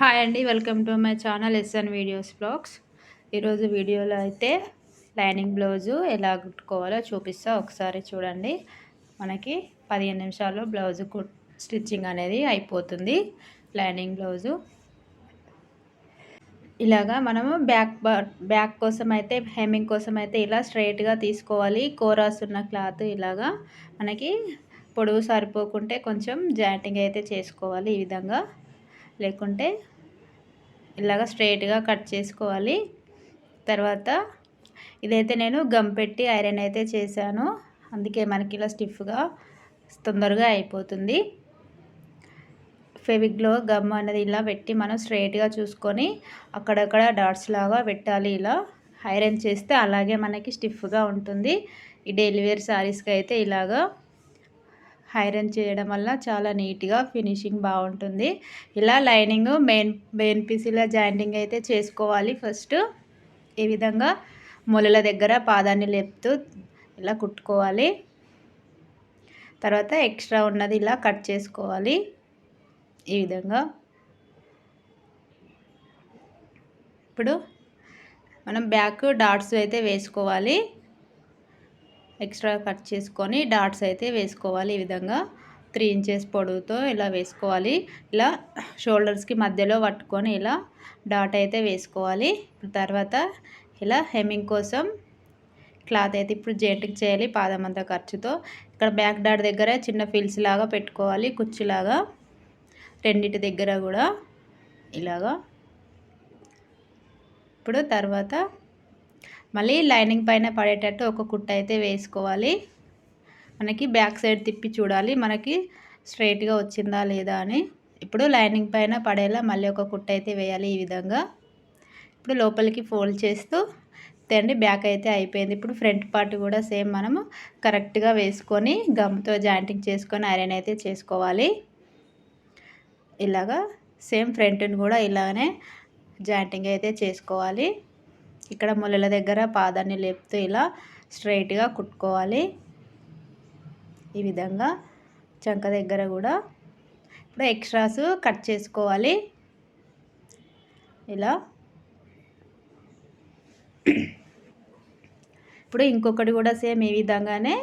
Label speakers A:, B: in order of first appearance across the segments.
A: Hi అండి welcome to my channel SN videos blogs ఈరోజు వీడియోలో అయితే లైనింగ్ బ్లౌజు ఎలా కుట్టుకోవాలో చూపిస్తా. ఒకసారి చూడండి. మనకి పదిహేను నిమిషాల్లో బ్లౌజు స్టిచ్చింగ్ అనేది అయిపోతుంది. Lining blouse. ఇలాగా మనము బ్యాక్ బ్యాక్ కోసం అయితే హెమ్మింగ్ కోసం అయితే ఇలా స్ట్రైట్గా తీసుకోవాలి. కోరాస్ ఉన్న క్లాత్ ఇలాగా మనకి పొడవు సరిపోకుంటే కొంచెం జాయింటింగ్ అయితే చేసుకోవాలి ఈ విధంగా. లేకుంటే ఇలాగ స్ట్రైట్గా కట్ చేసుకోవాలి. తర్వాత ఇదైతే నేను గమ్ పెట్టి ఐరన్ అయితే చేశాను. అందుకే మనకి ఇలా స్టిఫ్గా తొందరగా అయిపోతుంది. ఫెవిగ్లో గమ్ అనేది ఇలా పెట్టి మనం స్ట్రైట్గా చూసుకొని అక్కడక్కడ డాట్స్ లాగా పెట్టాలి ఇలా. ఐరన్ చేస్తే అలాగే మనకి స్టిఫ్గా ఉంటుంది. ఈ డెలివరీ శారీస్కి అయితే ఇలాగా ఐరన్ చేయడం వల్ల చాలా నీట్గా ఫినిషింగ్ బాగుంటుంది. ఇలా లైనింగ్ మెయిన్ మెయిన్ పీసీలో జాయింటింగ్ అయితే చేసుకోవాలి ఫస్ట్. ఈ విధంగా మొలల దగ్గర పాదాన్ని లేపుతూ ఇలా కుట్టుకోవాలి. తర్వాత ఎక్స్ట్రా ఉన్నది ఇలా కట్ చేసుకోవాలి. ఈ విధంగా. ఇప్పుడు మనం బ్యాక్ డాట్స్ అయితే వేసుకోవాలి. ఎక్స్ట్రా కట్ చేసుకొని డాట్స్ అయితే వేసుకోవాలి ఈ విధంగా. త్రీ ఇంచెస్ పొడవుతో ఇలా వేసుకోవాలి. ఇలా షోల్డర్స్కి మధ్యలో పట్టుకొని ఇలా డాట్ అయితే వేసుకోవాలి. తర్వాత ఇలా హెమ్మింగ్ కోసం క్లాత్ అయితే ఇప్పుడు జెంట్కి చేయాలి పాదం అంతా ఖర్చుతో. ఇక్కడ బ్యాక్ డాట్ దగ్గర చిన్న ఫిల్స్ లాగా పెట్టుకోవాలి కుర్చీలాగా రెండింటి దగ్గర కూడా ఇలాగా. ఇప్పుడు తర్వాత మళ్ళీ లైనింగ్ పైన పడేటట్టు ఒక కుట్ట అయితే వేసుకోవాలి. మనకి బ్యాక్ సైడ్ తిప్పి చూడాలి మనకి స్ట్రైట్గా వచ్చిందా లేదా అని. ఇప్పుడు లైనింగ్ పైన పడేలా మళ్ళీ ఒక కుట్ట అయితే వేయాలి ఈ విధంగా. ఇప్పుడు లోపలికి ఫోల్డ్ చేస్తూ తండి బ్యాక్ అయితే అయిపోయింది. ఇప్పుడు ఫ్రంట్ పార్ట్ కూడా సేమ్ మనము కరెక్ట్గా వేసుకొని గమ్తో జాయింటింగ్ చేసుకొని ఐరన్ అయితే చేసుకోవాలి. ఇలాగా సేమ్ ఫ్రంట్ని కూడా ఇలానే జాయింటింగ్ అయితే చేసుకోవాలి. ఇక్కడ ముళ్ళల దగ్గర పాదాన్ని లేపుతూ ఇలా స్ట్రైట్గా కుట్టుకోవాలి. ఈ విధంగా చంక దగ్గర కూడా ఇప్పుడు ఎక్స్ట్రాస్ కట్ చేసుకోవాలి. ఇలా ఇప్పుడు ఇంకొకటి కూడా సేమ్ ఈ విధంగానే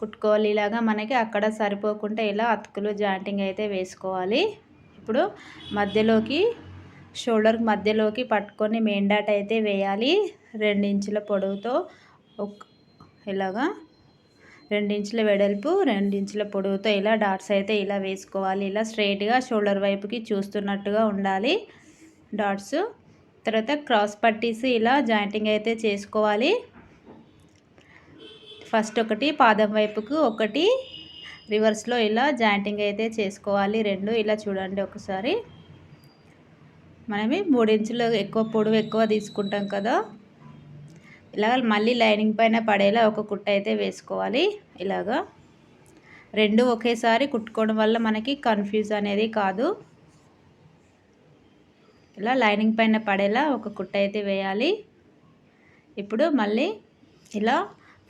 A: కుట్టుకోవాలి. ఇలాగా మనకి అక్కడ సరిపోకుండా ఇలా అతుకులు జాయింటింగ్ అయితే వేసుకోవాలి. ఇప్పుడు మధ్యలోకి షోల్డర్ మధ్యలోకి పట్టుకొని మెయిన్ డాట్ అయితే వేయాలి. రెండించుల పొడవుతో ఒక ఇలాగా రెండించుల వెడల్పు రెండించుల పొడవుతో ఇలా డాట్స్ అయితే ఇలా వేసుకోవాలి. ఇలా స్ట్రైట్గా షోల్డర్ వైపుకి చూస్తున్నట్టుగా ఉండాలి డాట్స్. తర్వాత క్రాస్ పట్టీస్ ఇలా జాయింటింగ్ అయితే చేసుకోవాలి. ఫస్ట్ ఒకటి పాదం వైపుకు ఒకటి రివర్స్లో ఇలా జాయింటింగ్ అయితే చేసుకోవాలి. రెండు ఇలా చూడండి ఒకసారి. మనమే మూడించులు ఎక్కువ పొడవు ఎక్కువ తీసుకుంటాం కదా. ఇలాగ మళ్ళీ లైనింగ్ పైన పడేలా ఒక కుట్ట అయితే వేసుకోవాలి. ఇలాగా రెండు ఒకేసారి కుట్టుకోవడం వల్ల మనకి కన్ఫ్యూజ్ అనేది కాదు. ఇలా లైనింగ్ పైన పడేలా ఒక కుట్ట అయితే వేయాలి. ఇప్పుడు మళ్ళీ ఇలా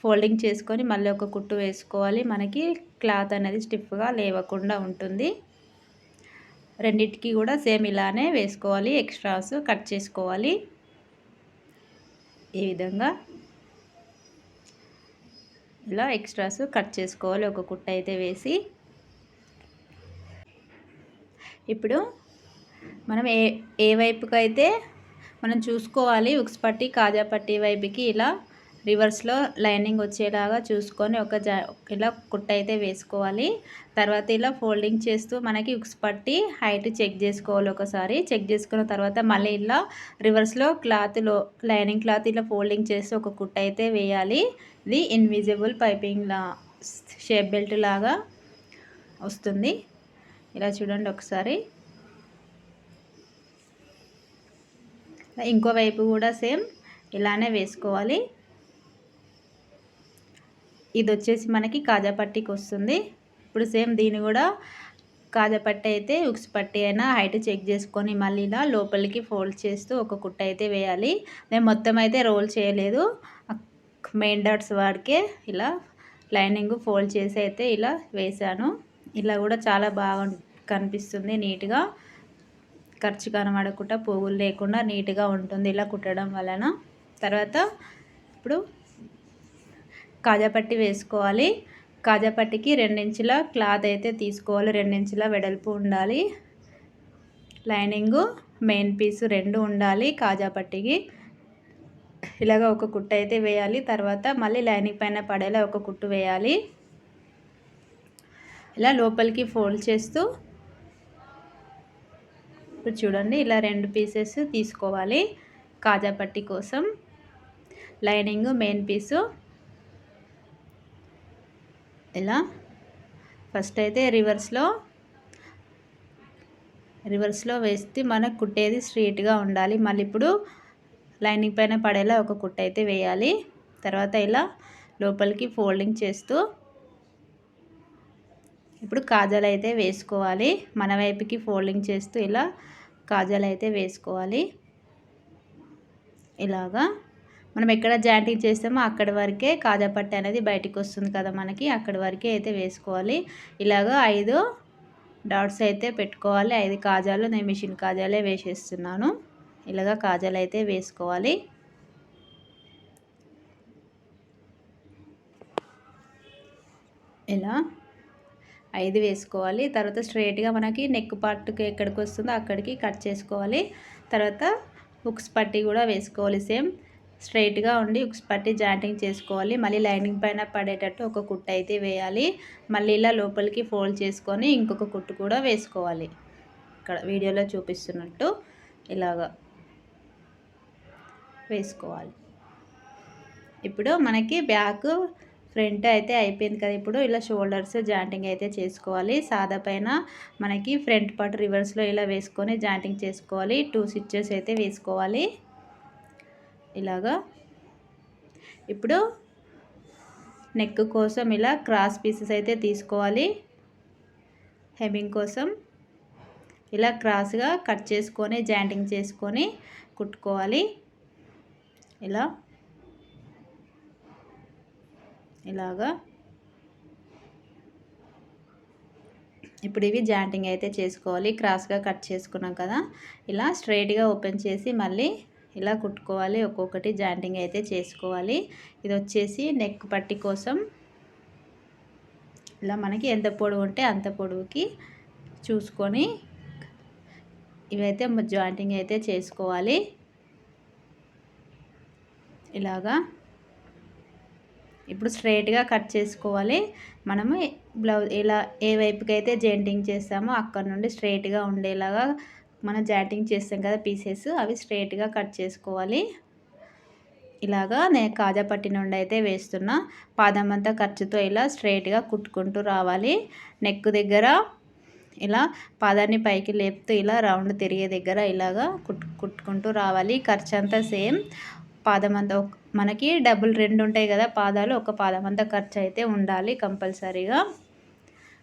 A: ఫోల్డింగ్ చేసుకొని మళ్ళీ ఒక కుట్టు వేసుకోవాలి. మనకి క్లాత్ అనేది స్టిఫ్గా లేవకుండా ఉంటుంది. రెండింటికి కూడా సేమ్ ఇలానే వేసుకోవాలి ఎక్స్ట్రాస్ కట్ చేసుకోవాలి. ఈ విధంగా ఇలా ఎక్స్ట్రాస్ కట్ చేసుకోవాలి ఒక కుట్ట అయితే వేసి. ఇప్పుడు మనం ఏ ఏ వైపుకైతే మనం చూసుకోవాలి ఉక్స్ పట్టి కాజా పట్టి వైపుకి ఇలా రివర్స్లో లైనింగ్ వచ్చేలాగా చూసుకొని ఒక జా ఇలా కుట్ట అయితే వేసుకోవాలి. తర్వాత ఇలా ఫోల్డింగ్ చేస్తూ మనకి ఉక్స్ పట్టి హైట్ చెక్ చేసుకోవాలి ఒకసారి. చెక్ చేసుకున్న తర్వాత మళ్ళీ ఇలా రివర్స్లో క్లాత్లో లైనింగ్ క్లాత్ ఇలా ఫోల్డింగ్ చేస్తూ ఒక కుట్ట అయితే వేయాలి. ఇది ఇన్విజిబుల్ పైపింగ్ లా షేప్ బెల్ట్ లాగా వస్తుంది. ఇలా చూడండి ఒకసారి. ఇంకో వైపు కూడా సేమ్ ఇలానే వేసుకోవాలి. ఇది వచ్చేసి మనకి కాజాపట్టికి వస్తుంది. ఇప్పుడు సేమ్ దీన్ని కూడా కాజా పట్టి అయితే ఉక్స్ పట్టి అయినా హైట్ చెక్ చేసుకొని మళ్ళీ ఇలా లోపలికి ఫోల్డ్ చేస్తూ ఒక కుట్ట అయితే వేయాలి. నేను మొత్తం అయితే రోల్ చేయలేదు. మెయిన్ డాట్స్ వాడికే ఇలా లైనింగ్ ఫోల్డ్ చేసి అయితే ఇలా వేసాను ఇలా కూడా చాలా బాగా కనిపిస్తుంది నీట్గా. ఖర్చు కనబడకుండా పోగులు లేకుండా నీట్గా ఉంటుంది ఇలా కుట్టడం వలన. తర్వాత ఇప్పుడు కాజాపట్టి వేసుకోవాలి. కాజాపట్టికి రెండించుల క్లాత్ అయితే తీసుకోవాలి. రెండించుల వెడల్పు ఉండాలి. లైనింగు మెయిన్ పీసు రెండు ఉండాలి కాజాపట్టికి. ఇలాగ ఒక కుట్టు అయితే వేయాలి. తర్వాత మళ్ళీ లైనింగ్ పైన పడేలా ఒక కుట్టు వేయాలి. ఇలా లోపలికి ఫోల్డ్ చేస్తూ ఇప్పుడు చూడండి ఇలా రెండు పీసెస్ తీసుకోవాలి కాజాపట్టి కోసం. లైనింగ్ మెయిన్ పీసు ఇలా ఫస్ట్ అయితే రివర్స్లో రివర్స్లో వేస్తే మనకు కుట్టేది స్ట్రీట్గా ఉండాలి. మళ్ళీ ఇప్పుడు లైనింగ్ పైన పడేలా ఒక కుట్ట అయితే వేయాలి. తర్వాత ఇలా లోపలికి ఫోల్డింగ్ చేస్తూ ఇప్పుడు కాజాలు అయితే వేసుకోవాలి. మన వైపుకి ఫోల్డింగ్ చేస్తూ ఇలా కాజాలు అయితే వేసుకోవాలి. ఇలాగా. మనం ఎక్కడ జాయింటింగ్ చేస్తామో అక్కడి వరకే కాజా పట్టి అనేది బయటికి వస్తుంది కదా మనకి. అక్కడి వరకే అయితే వేసుకోవాలి. ఇలాగ ఐదు డాట్స్ అయితే పెట్టుకోవాలి. ఐదు కాజాలు నేను మిషన్ కాజాలే వేసేస్తున్నాను. ఇలాగ కాజాలు అయితే వేసుకోవాలి. ఇలా ఐదు వేసుకోవాలి. తర్వాత స్ట్రైట్గా మనకి నెక్ పార్ట్కి ఎక్కడికి వస్తుందో అక్కడికి కట్ చేసుకోవాలి. తర్వాత హుక్స్ పట్టి కూడా వేసుకోవాలి సేమ్. స్ట్రైట్గా ఉండి హుక్స్ పట్టి జాయింటింగ్ చేసుకోవాలి. మళ్ళీ లైనింగ్ పైన పడేటట్టు ఒక కుట్టు అయితే వేయాలి. మళ్ళీ ఇలా లోపలికి ఫోల్డ్ చేసుకొని ఇంకొక కుట్టు కూడా వేసుకోవాలి. ఇక్కడ వీడియోలో చూపిస్తున్నట్టు ఇలాగా వేసుకోవాలి. ఇప్పుడు మనకి బ్యాక్ ఫ్రంట్ అయితే అయిపోయింది కదా. ఇప్పుడు ఇలా షోల్డర్స్ జాయింటింగ్ అయితే చేసుకోవాలి. సాదా పైన మనకి ఫ్రంట్ పార్ట్ రివర్స్లో ఇలా వేసుకొని జాయింటింగ్ చేసుకోవాలి. టూ స్టిచ్చెస్ అయితే వేసుకోవాలి. ఇలాగా. ఇప్పుడు నెక్ కోసం ఇలా క్రాస్ పీసెస్ అయితే తీసుకోవాలి. హెమింగ్ కోసం ఇలా క్రాస్గా కట్ చేసుకొని జాయింటింగ్ చేసుకొని కుట్టుకోవాలి. ఇలా. ఇలాగా. ఇప్పుడు ఇవి జాయింటింగ్ అయితే చేసుకోవాలి. క్రాస్గా కట్ చేసుకున్నాం కదా. ఇలా స్ట్రైట్గా ఓపెన్ చేసి మళ్ళీ ఇలా కుట్టుకోవాలి. ఒక్కొక్కటి జాయింటింగ్ అయితే చేసుకోవాలి. ఇది వచ్చేసి నెక్ పట్టి కోసం. ఇలా మనకి ఎంత పొడవు ఉంటే అంత పొడవుకి చూసుకొని ఇవైతే జాయింటింగ్ అయితే చేసుకోవాలి. ఇలాగా. ఇప్పుడు స్ట్రైట్గా కట్ చేసుకోవాలి. మనము బ్లౌజ్ ఇలా ఏ వైపుకి అయితే జాయింటింగ్ చేస్తామో అక్కడ నుండి స్ట్రైట్గా ఉండేలాగా మనం జాటింగ్ చేస్తాం కదా పీసెస్ అవి స్ట్రైట్గా కట్ చేసుకోవాలి. ఇలాగా నేను కాజా పట్టి నుండి అయితే వేస్తున్నా. పాదం అంతా ఖర్చుతో ఇలా స్ట్రైట్గా కుట్టుకుంటూ రావాలి. నెక్ దగ్గర ఇలా పాదాన్ని పైకి లేపుతూ ఇలా రౌండ్ తిరిగే దగ్గర ఇలాగా కుట్టు కుట్టుకుంటూ రావాలి. ఖర్చు అంతా సేమ్. పాదం అంతా మనకి డబ్బులు రెండు ఉంటాయి కదా పాదాలు ఒక పాదం అంతా ఖర్చు అయితే ఉండాలి కంపల్సరీగా.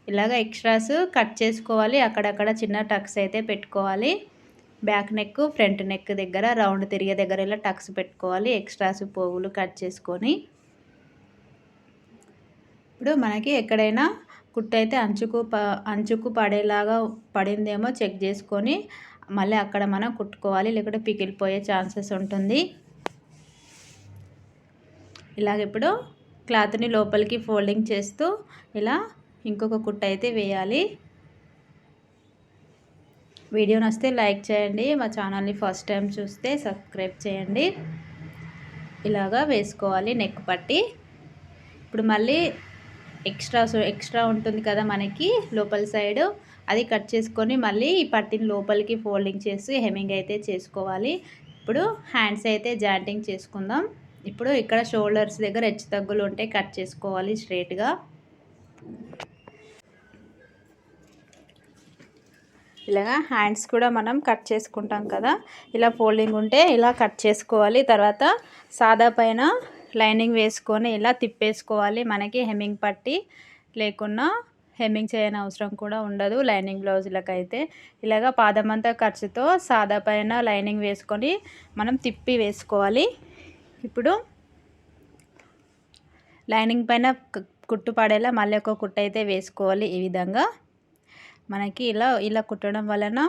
A: ఇలాగ ఎక్స్ట్రాస్ కట్ చేసుకోవాలి. అక్కడక్కడ చిన్న టక్స్ అయితే పెట్టుకోవాలి. బ్యాక్ నెక్ ఫ్రంట్ నెక్ దగ్గర రౌండ్ తిరిగే దగ్గర ఇలా టక్స్ పెట్టుకోవాలి. ఎక్స్ట్రాస్ పోగులు కట్ చేసుకొని. ఇప్పుడు మనకి ఎక్కడైనా కుట్టు అయితే అంచుకు ప అంచుకు పడేలాగా పడిందేమో చెక్ చేసుకొని మళ్ళీ అక్కడ మనం కుట్టుకోవాలి. లేకుంటే పికిలిపోయే ఛాన్సెస్ ఉంటుంది. ఇలాగ ఇప్పుడు క్లాత్ని లోపలికి ఫోల్డింగ్ చేస్తూ ఇలా ఇంకొక కుట్ట అయితే వేయాలి. వీడియో నస్తే లైక్ చేయండి. మా ఛానల్ని ఫస్ట్ టైం చూస్తే సబ్స్క్రైబ్ చేయండి. ఇలాగా వేసుకోవాలి నెక్ పట్టి. ఇప్పుడు మళ్ళీ ఎక్స్ట్రా ఎక్స్ట్రా ఉంటుంది కదా మనకి లోపల సైడ్. అది కట్ చేసుకొని మళ్ళీ ఈ పట్టిని లోపలికి ఫోల్డింగ్ చేసి హెమింగ్ అయితే చేసుకోవాలి. ఇప్పుడు హ్యాండ్స్ అయితే జాయింటింగ్ చేసుకుందాం. ఇప్పుడు ఇక్కడ షోల్డర్స్ దగ్గర హెచ్చు తగ్గులు ఉంటే కట్ చేసుకోవాలి స్ట్రేట్గా. ఇలాగా హ్యాండ్స్ కూడా మనం కట్ చేసుకుంటాం కదా. ఇలా ఫోల్డింగ్ ఉంటే ఇలా కట్ చేసుకోవాలి. తర్వాత సాదా పైన లైనింగ్ వేసుకొని ఇలా తిప్పేసుకోవాలి. మనకి హెమ్మింగ్ పట్టి లేకున్నా హెమ్మింగ్ చేయని అవసరం కూడా ఉండదు లైనింగ్ బ్లౌజులకైతే. ఇలాగ పాదమంతా ఖర్చుతో సాదా పైన లైనింగ్ వేసుకొని మనం తిప్పి వేసుకోవాలి. ఇప్పుడు లైనింగ్ పైన కుట్టు పడేలా మళ్ళీ ఒక కుట్టు అయితే వేసుకోవాలి ఈ విధంగా. మనకి ఇలా ఇలా కుట్టడం వలన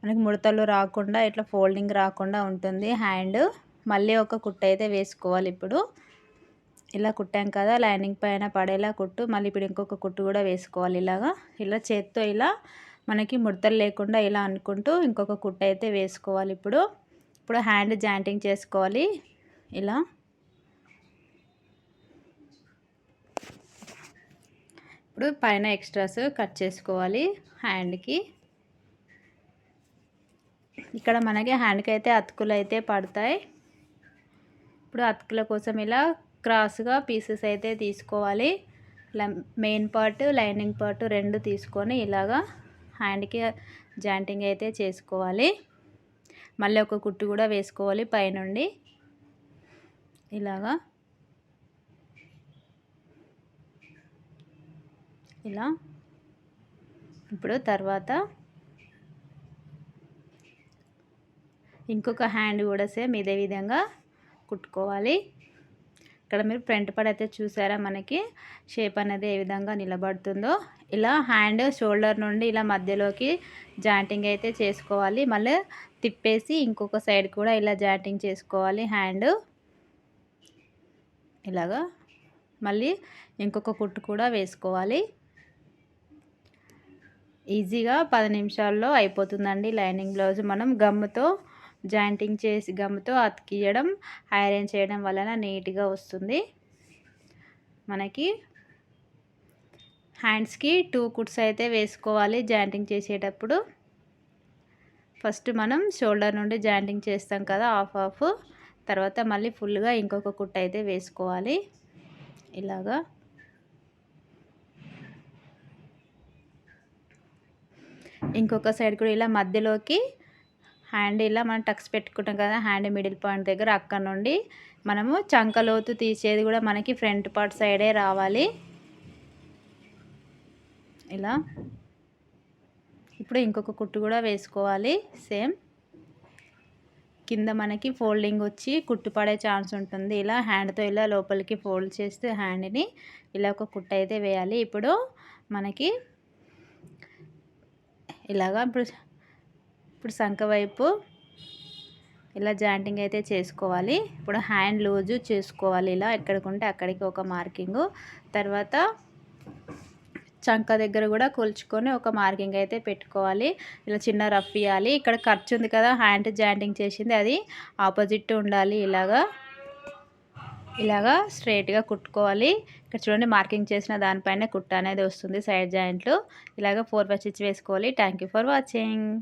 A: మనకి ముడతలు రాకుండా ఇట్లా ఫోల్డింగ్ రాకుండా ఉంటుంది. హ్యాండ్ మళ్ళీ ఒక కుట్ట అయితే వేసుకోవాలి ఇప్పుడు. ఇలా కుట్టాం కదా లైనింగ్ పైన పడేలా కుట్టు మళ్ళీ ఇప్పుడు ఇంకొక కుట్టు కూడా వేసుకోవాలి ఇలాగా. ఇలా చేత్తో ఇలా మనకి ముడతలు లేకుండా ఇలా అనుకుంటూ ఇంకొక కుట్ట అయితే వేసుకోవాలి ఇప్పుడు. ఇప్పుడు హ్యాండ్ జాయింటింగ్ చేసుకోవాలి. ఇలా. ఇప్పుడు పైన ఎక్స్ట్రాస్ కట్ చేసుకోవాలి హ్యాండ్కి. ఇక్కడ మనకి హ్యాండ్కి అయితే అతుకులు అయితే పడతాయి. ఇప్పుడు అతుకుల కోసం ఇలా క్రాస్గా పీసెస్ అయితే తీసుకోవాలి. మెయిన్ పార్ట్ లైనింగ్ పార్ట్ రెండు తీసుకొని ఇలాగా హ్యాండ్కి జాయింటింగ్ అయితే చేసుకోవాలి. మళ్ళీ ఒక కుట్టు కూడా వేసుకోవాలి పైనుండి. ఇలాగా. ఇలా. ఇప్పుడు తర్వాత ఇంకొక హ్యాండ్ కూడా సేమ్ ఇదే విధంగా కుట్టుకోవాలి. ఇక్కడ మీరు ఫ్రంట్ పడ అయితే చూసారా మనకి? షేప్ అనేది ఏ విధంగా నిలబడుతుందో. ఇలా హ్యాండ్ షోల్డర్ నుండి ఇలా మధ్యలోకి జాయింటింగ్ అయితే చేసుకోవాలి. మళ్ళీ తిప్పేసి ఇంకొక సైడ్ కూడా ఇలా జాయింటింగ్ చేసుకోవాలి హ్యాండ్. ఇలాగా. మళ్ళీ ఇంకొక కుట్టు కూడా వేసుకోవాలి. ఈజీగా పది నిమిషాల్లో అయిపోతుందండి లైనింగ్ బ్లౌజ్. మనం గమ్ముతో జాయింటింగ్ చేసి గమ్ముతో అతికియడం ఐరన్ చేయడం వలన నీట్గా వస్తుంది. మనకి హ్యాండ్స్కి టూ కుట్స్ అయితే వేసుకోవాలి జాయింటింగ్ చేసేటప్పుడు. ఫస్ట్ మనం షోల్డర్ నుండి జాయింటింగ్ చేస్తాం కదా ఆఫ్ ఆఫ్ తర్వాత మళ్ళీ ఫుల్గా ఇంకొక కుట్ అయితే వేసుకోవాలి. ఇలాగా. ఇంకొక సైడ్ కూడా ఇలా మధ్యలోకి హ్యాండ్ ఇలా మనం టక్స్ పెట్టుకుంటాం కదా హ్యాండ్ మిడిల్ పాయింట్ దగ్గర అక్కడ నుండి మనము చంకలోతు తీసేది కూడా మనకి ఫ్రంట్ పార్ట్ సైడే రావాలి. ఇలా. ఇప్పుడు ఇంకొక కుట్టు కూడా వేసుకోవాలి సేమ్. కింద మనకి ఫోల్డింగ్ వచ్చి కుట్టు పడే ఛాన్స్ ఉంటుంది. ఇలా హ్యాండ్తో ఇలా లోపలికి ఫోల్డ్ చేస్తే హ్యాండ్ని ఇలా ఒక కుట్టు అయితే వేయాలి. ఇప్పుడు మనకి ఇలాగా ఇప్పుడు ఇప్పుడు సంఖ వైపు ఇలా జాయింటింగ్ అయితే చేసుకోవాలి. ఇప్పుడు హ్యాండ్ లూజు చేసుకోవాలి ఇలా ఎక్కడికి ఉంటే అక్కడికి ఒక మార్కింగు. తర్వాత చంక దగ్గర కూడా కొలుచుకొని ఒక మార్కింగ్ అయితే పెట్టుకోవాలి. ఇలా చిన్న రఫ్ ఇవ్వాలి ఇక్కడ ఖర్చు ఉంది కదా హ్యాండ్ జాయింటింగ్ చేసింది అది. ఆపోజిట్ ఉండాలి ఇలాగా. ఇలాగా స్ట్రైట్గా కుట్టుకోవాలి. ఇక్కడ చూడండి మార్కింగ్ చేసిన దానిపైన కుట్ట అనేది వస్తుంది సైడ్ జాయింట్లు. ఇలాగ ఫోర్ బై స్టిచ్ వేసుకోవాలి. Thank for watching.